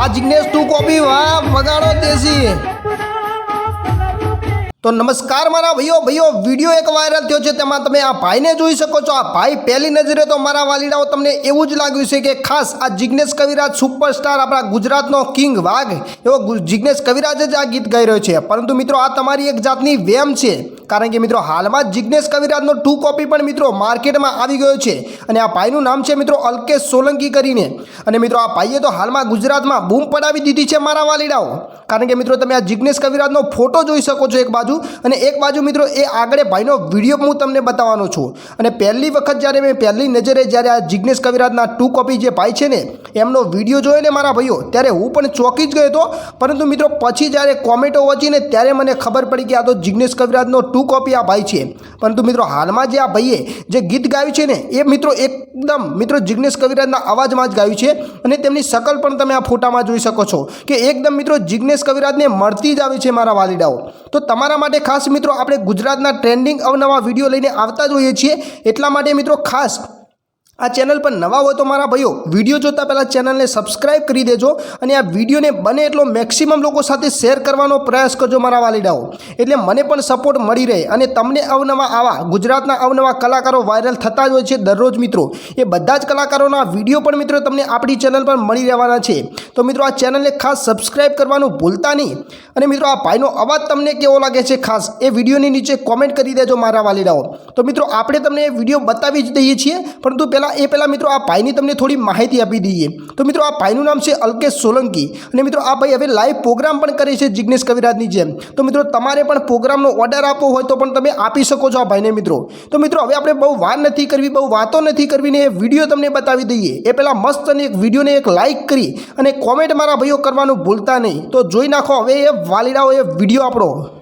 વાહ જિગ્નેશ તું કોપી, વાહ વગાડો દેશી. તો નમસ્કાર મારા ભાઈઓ ભાઈઓ, વીડિયો એક વાયરલ થયો છે, તેમાં તમે આ ભાઈને જોઈ શકો છો. આ ભાઈ પહેલી નજરે તો મારા વાલીડાઓ તમને એવું જ લાગ્યું છે કે ખાસ આ જિગ્નેશ કવિરાજ સુપરસ્ટાર આપણા ગુજરાતનો કિંગ વાઘ. એવો જિજ્ઞેશ કવિરાજ જ આ ગીત ગાઈ રહ્યો છે. પરંતુ મિત્રો, આ તમારી એક જાતની વેમ છે. કારણ કે મિત્રો હાલમાં જિજ્ઞેશ કવિરાજનો ટુ કોપી પણ મિત્રો માર્કેટમાં આવી ગયો છે અને આ ભાઈનું નામ છે મિત્રો અલ્કેશ સોલંકી કરીને. અને મિત્રો આ ભાઈએ તો હાલમાં ગુજરાતમાં બૂમ પડાવી દીધી છે મારા વાલીડાઓ. કારણ કે મિત્રો તમે આ જિગ્નેશ કવિરાજનો ફોટો જોઈ શકો છો એક બાજુ અને એક બાજુ મિત્રો એ આગળ ભાઈનો વીડિયો હું તમને બતાવવાનો છું. અને પહેલી વખત જ્યારે મેં પહેલી નજરે જ્યારે આ જિગ્નેશ કવિરાજના ટુ કોપી જે ભાઈ છે ને, એમનો વીડિયો જોયો ને મારા ભાઈઓ, ત્યારે હું પણ ચોંકી જ ગયો હતો. પરંતુ મિત્રો પછી જ્યારે કોમેન્ટો વચીને ત્યારે મને ખબર પડી કે આ તો જિગ્નેશ કવિરાજનો ટુ કોપી આ ભાઈ છે. પરંતુ મિત્રો હાલમાં જે આ ભાઈએ જે ગીત ગાયું છે ને, એ મિત્રો એકદમ મિત્રો જિગ્નેશ કવિરાજના અવાજમાં જ ગાયું છે. અને તેમની શકલ પણ તમે આ ફોટામાં જોઈ શકો છો. કે એકદમ મિત્રો જિગ્નેશ કવિરાજને મળતી જ આવી છે મારા વાલીડાઓ. તો તમારા માટે ખાસ મિત્રો આપણે ગુજરાતના ટ્રેન્ડિંગ અવનવા વીડિયો લઈને આવતા જ હોઈએ છીએ. એટલા માટે મિત્રો ખાસ આ ચેનલ પર નવા હોય તો મારા ભાઈઓ વીડિયો જોતા પહેલાં ચેનલને સબસ્ક્રાઇબ કરી દેજો અને આ વિડીયોને બને એટલો મેક્સિમમ લોકો સાથે શેર કરવાનો પ્રયાસ કરજો મારા વાલીડાઓ. એટલે મને પણ સપોર્ટ મળી રહે અને તમને અવનવા આવા ગુજરાતના અવનવા કલાકારો વાયરલ થતા જ હોય છે દરરોજ મિત્રો. એ બધા જ કલાકારોના વીડિયો પણ મિત્રો તમને આપણી ચેનલ પર મળી રહેવાના છે. તો મિત્રો આ ચેનલને ખાસ સબસ્ક્રાઇબ કરવાનું ભૂલતા નહીં. અને મિત્રો આ ભાઈનો અવાજ તમને કેવો લાગે છે ખાસ એ વિડીયોની નીચે કોમેન્ટ કરી દેજો મારા વાલીડાઓ. તો મિત્રો આપણે તમને એ વીડિયો બતાવી જ દઈએ છીએ, પરંતુ પહેલાં એ પહેલાં મિત્રો આ ભાઈની તમને થોડી માહિતી આપી દઈએ. તો મિત્રો આ ભાઈનું નામ છે અલ્કેશ સોલંકી. અને મિત્રો આ ભાઈ હવે લાઈવ પ્રોગ્રામ પણ કરે છે જિગ્નેશ કવિરાજની જેમ. તો મિત્રો તમારે પણ પ્રોગ્રામનો ઓર્ડર આપવો હોય તો પણ તમે આપી શકો છો આ ભાઈને મિત્રો. તો મિત્રો હવે આપણે બહુ વાર નથી કરવી, બહુ વાતો નથી કરવી ને એ વીડિયો તમને બતાવી દઈએ. એ પહેલાં મસ્ત અને એક વિડીયોને એક લાઇક કરી અને કોમેન્ટ મારા ભાઈઓ કરવાનું ભૂલતા નહીં. તો જોઈ નાખો હવે એ વાલીડાઓ એ વીડિયો આપણો.